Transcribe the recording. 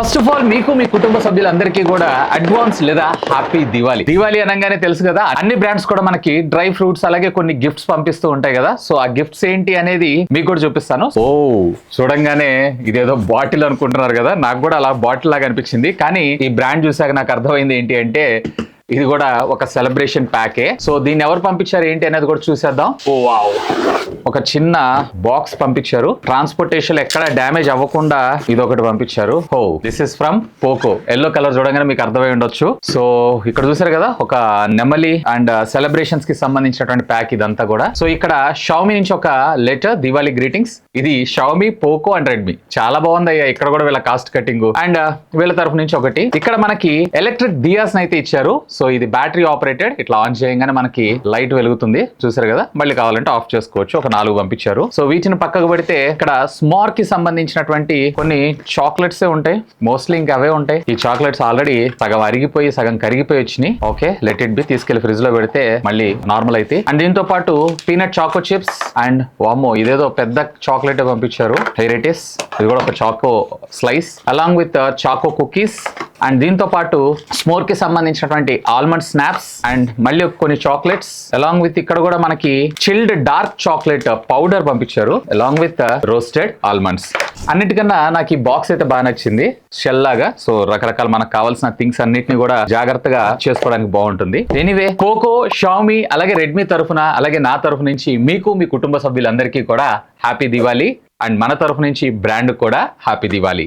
First of all మీకు మీ కుటుంబ సభ్యులందరికీ కూడా అడ్వాన్స్ లేదా హ్యాపీ దివాళీ దివాళీ అనగానే తెలుసు కదా అన్ని బ్రాండ్స్ కూడా మనకి డ్రై ఫ్రూట్స్ అలాగే కొన్ని గిఫ్ట్స్ పంపిస్తూ ఉంటాయి కదా. సో ఆ గిఫ్ట్స్ ఏంటి అనేది మీకు కూడా చూపిస్తాను. ఓ చూడంగానే ఇదేదో బాటిల్ అనుకుంటున్నారు కదా నాకు కూడా అలా బాటిల్ లాగా అనిపించింది. కానీ ఈ బ్రాండ్ చూసాక నాకు అర్థమైంది ఏంటి అంటే ఇది కూడా ఒక సెలబ్రేషన్ ప్యాకే సో దీన్ని ఎవరు పంపించారు ఏంటి అనేది కూడా చూసేద్దాం. Oh wow. ఒక చిన్న బాక్స్ పంపించారు. ట్రాన్స్పోర్టేషన్ ఎక్కడ డ్యామేజ్ అవ్వకుండా ఇది ఒకటి పంపించారు. హో this is from Poco yellow colour చూడగానే మీకు అర్థమై ఉండొచ్చు. సో ఇక్కడ చూసారు కదా ఒక నెమలి అండ్ సెలబ్రేషన్స్కి సంబంధించినటువంటి ప్యాక్ ఇదంతా కూడా. సో ఇక్కడ షామి నుంచి ఒక లెటర్ దివాళీ గ్రీటింగ్స్ ఇది షామి పోకో అండ్ రెడ్మీ చాలా బాగుంది అయ్యా ఇక్కడ కూడా వీళ్ళ కాస్ట్ కటింగ్ అండ్ వీళ్ళ తరఫు నుంచి ఒకటి. ఇక్కడ మనకి ఎలక్ట్రిక్ డియాస్ అయితే ఇచ్చారు. సో ఇది బ్యాటరీ ఆపరేటెడ్ ఇట్లా ఆన్ చేయగానే మనకి లైట్ వెలుగుతుంది. చూసారు కదా? మళ్ళీ కావాలంటే ఆఫ్ చేసుకోవచ్చు. ఒక నాలుగు పంపించారు. సో వీటిని పక్కకు పెడితే ఇక్కడ స్మార్కి సంబంధించినటువంటి కొన్ని చాక్లెట్స్ ఉంటాయి. మోస్ట్లీ ఇంకా అవే ఉంటాయి. ఈ చాక్లెట్స్ ఆల్రెడీ సగం అరిగిపోయి సగం కరిగిపోయి వచ్చినాయి. ఓకే లెట్ ఇట్ బి తీసుకెళ్ళి ఫ్రిడ్జ్లో పెడితే మళ్ళీ నార్మల్ అయితే. అండ్ దీంతో పాటు పీనట్ చాకో చిప్స్ అండ్ వామో ఇదేదో పెద్ద చాక్లెట్ పంపించారు. హైరైటిస్ ఇది కూడా ఒక choco slice along with choco cookies and దీంతో పాటు స్మోర్కి సంబంధించినటువంటి ఆల్మండ్ స్నాప్స్ అండ్ మళ్ళీ కొన్ని చాక్లెట్స్ అలాంగ్ విత్ ఇక్కడ కూడా మనకి చిల్డ్ డార్క్ చాక్లెట్ పౌడర్ పంపించారు. అలాంగ్ విత్ రోస్టెడ్ ఆల్మండ్స్ అన్నిటికన్నా నాకు ఈ బాక్స్ అయితే బాగా నచ్చింది. షెల్ లాగా. సో రకరకాల మనకు కావాల్సిన థింగ్స్ అన్నిటిని కూడా జాగ్రత్తగా చేసుకోవడానికి బాగుంటుంది. ఎనీవే కోకో షామి అలాగే రెడ్మీ తరఫున అలాగే నా తరఫు నుంచి మీకు మీ కుటుంబ సభ్యులందరికీ కూడా హ్యాపీ దివాళీ అండ్ మన తరఫు నుంచి బ్రాండ్ కూడా హ్యాపీ దివాళీ